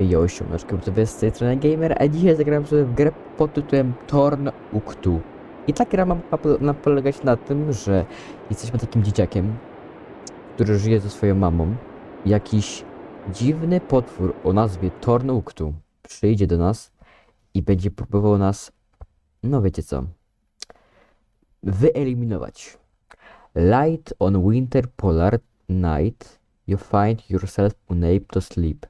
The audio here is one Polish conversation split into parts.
Jo, siomeczkę, to jest z tej strony Gamer, a dzisiaj zagram sobie w grę pod tytułem Torn Uktu. I ta gra ma ma ma polegać na tym, że jesteśmy takim dzieciakiem, który żyje ze swoją mamą. Jakiś dziwny potwór o nazwie Torn Uktu przyjdzie do nas i będzie próbował nas, no wiecie co, wyeliminować. Light on winter polar night, you find yourself unable to sleep.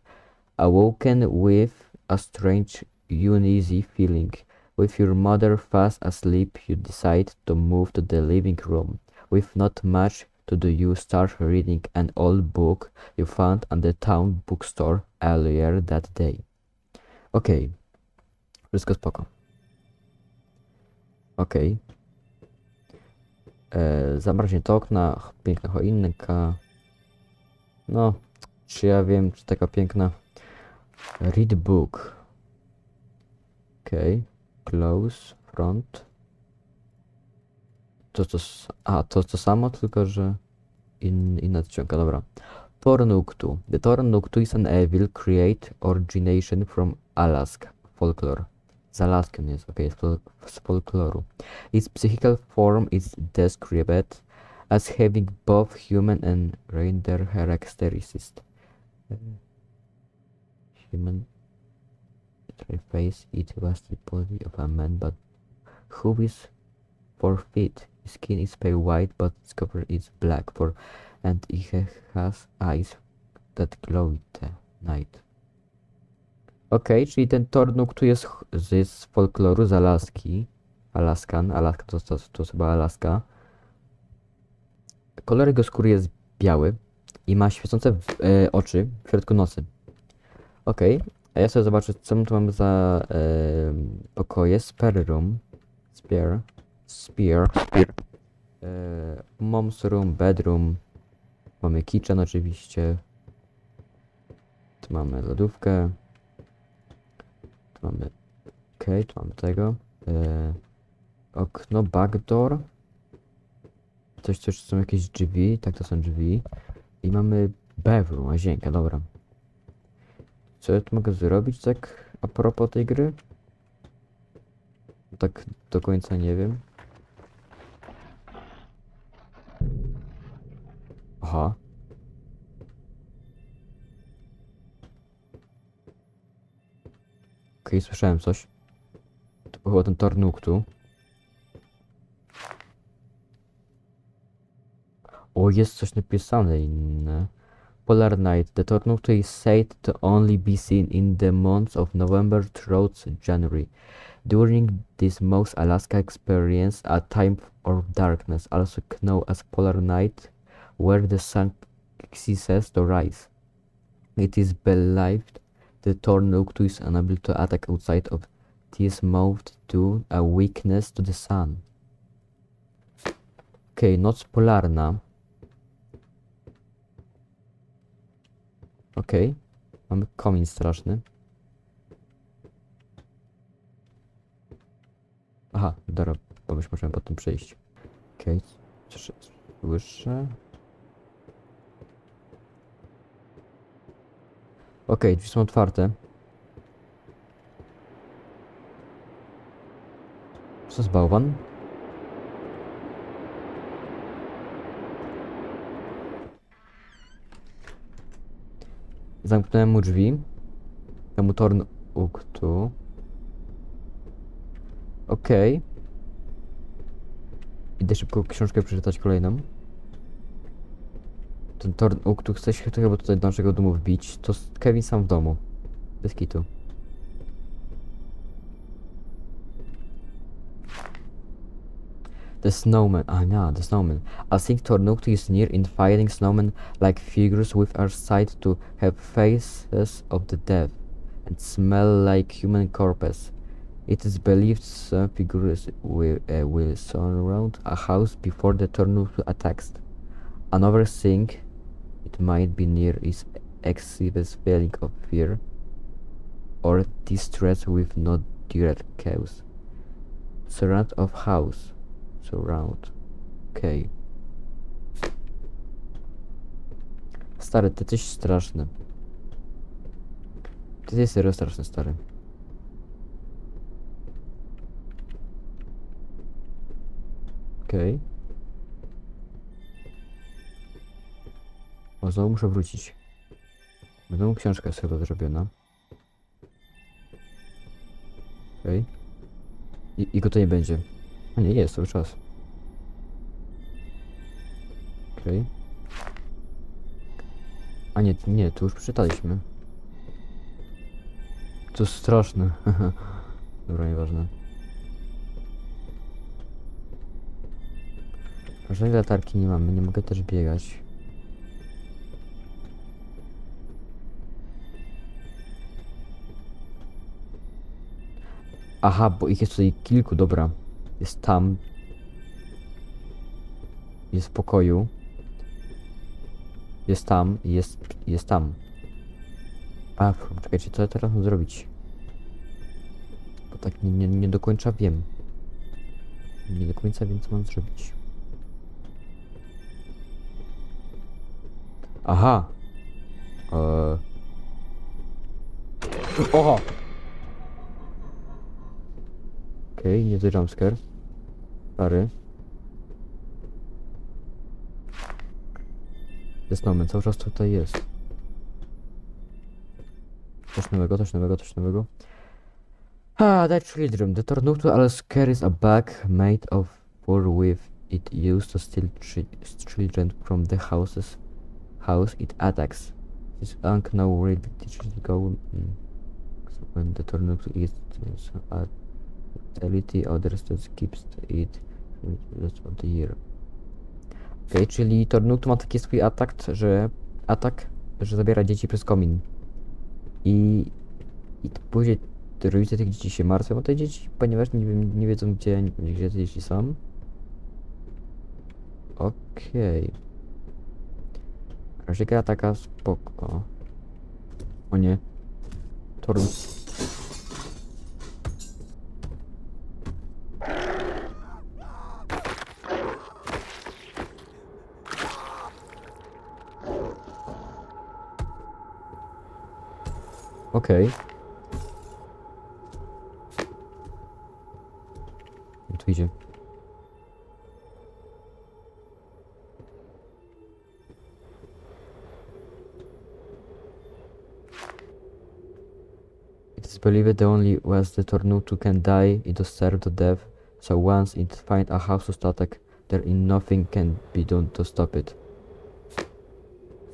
Awoken with a strange, uneasy feeling. With your mother fast asleep, you decide to move to the living room. With not much to do, you start reading an old book you found at the town bookstore earlier that day. Okej. Wszystko spoko. Okej. Okay. Zamarznięte okna, piękna choinka. No, czy ja wiem, czy taka piękna. Read book. Okay. Close, front. To to, a, to to samo, tylko że in, inna czcionka, dobra. Tornuktu. The Tornuktu is an evil create origination from Alaska folklore. Z Alaski on jest, z z folkloru. Its psychical form is described as having both human and reindeer characteristics. Human face it was the body of a man but who is four feet his skin is pale white but its cover is black for and he ha- has eyes that glow in the night. Okej, czyli ten Tornuk tu jest, z- z folkloru z Alaski. Alaskan, Alaska to, to, to chyba Alaska. Kolor jego skóry jest biały i ma świecące w, e, oczy w środku nocy Okej, a ja sobie zobaczę, co my tu mamy za em, pokoje. Spare room. Spare. Spear. Spear. E, mom's room, bedroom. Mamy kitchen oczywiście. Tu mamy lodówkę. Tu mamy... Okej, tu mamy tego. E, okno, backdoor. Coś, coś, są jakieś drzwi. Tak, to są drzwi. I mamy bedroom, łazienkę, dobra. Co ja tu mogę zrobić tak a propos tej gry? Tak do końca nie wiem. Aha. Okej, słyszałem coś. To był ten Tornuktu. O, jest coś napisane inne. Polar Night. The Tornado is said to only be seen in the months of November through January. During this most Alaska experience a time of darkness, also known as polar night, where the sun ceases to rise. It is believed the tornado is unable to attack outside of this month due a weakness to the sun. Okej, noc polarna. Okej. Mamy komin straszny. Aha, dobra, bo już możemy po tym przejść. Okej, okay. słyszę. Okej, drzwi są otwarte. Co jest bałwan? Zamknąłem mu drzwi. Temu torn uktu. Okej. Idę szybko książkę przeczytać kolejną. Ten torn uktu chce się chyba tutaj do naszego domu wbić. To Kevin sam w domu. Bez kitu. The snowman. Ah, no, the snowman. I think Tornuktu is near in fighting snowmen like figures which are said to have faces of the dead and smell like human corpses. It is believed some figures will, uh, will surround a house before the Tornuktu attacks. Another thing it might be near is excessive feeling of fear or distress with no direct cause. Surround of house. Surround. Okej. Stary, ty jesteś straszny. Ty jest serio straszny stary. Okej. O, znowu muszę wrócić. Znowu książka jest chyba zrobiona. Okej. I, I go to nie będzie. A nie, jest cały czas. Okej. A nie, nie, tu już przeczytaliśmy. To straszne. Dobra, nieważne. Żadnej latarki nie mamy, nie mogę też biegać. Aha, bo ich jest tutaj kilku, dobra. Jest tam. Jest w pokoju. Jest tam jest, jest tam. A, czekajcie, co ja teraz mam zrobić? Bo tak nie, nie, nie do końca wiem. Nie do końca wiem, co mam zrobić. Aha! Eee... Oho! Okej, nie to jumpscare. Stary. Moment, cały czas tutaj jest. Coś nowego, coś nowego, coś nowego. Ah, that children. The tornado alice carries a bag made of wood with it used to steal chi- children from the houses. House it attacks. This unknown where the teachers go mm, when the tornado is at fatality, others that keeps it rest of the year. Okej, czyli Tornado ma taki swój atak, że atak, że zabiera dzieci przez komin. I, i później rodzice tych dzieci się martwią o te dzieci, ponieważ nie, nie wiedzą gdzie, gdzie te dzieci są. Okej. Okay. gra taka spoko. O nie. Okej. Okay. Tu idzie. It is believed the only was the tornado can die, it was served to death, so once it find a house to statek, there in nothing can be done to stop it.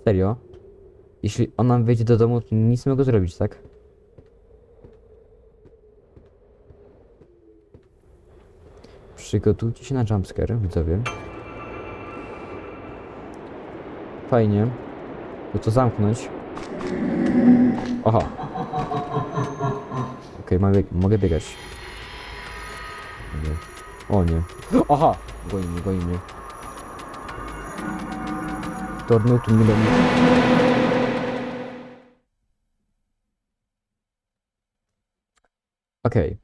Serio? Jeśli ona wejdzie do domu, to nic nie mogę zrobić, tak? Przygotujcie się na jumpscare, widzowie. Fajnie. To co zamknąć? Aha. Okej, mogę, mogę biegać. Nie. O nie. Aha! Goni mnie, mnie. Tornado tu nie. Okej.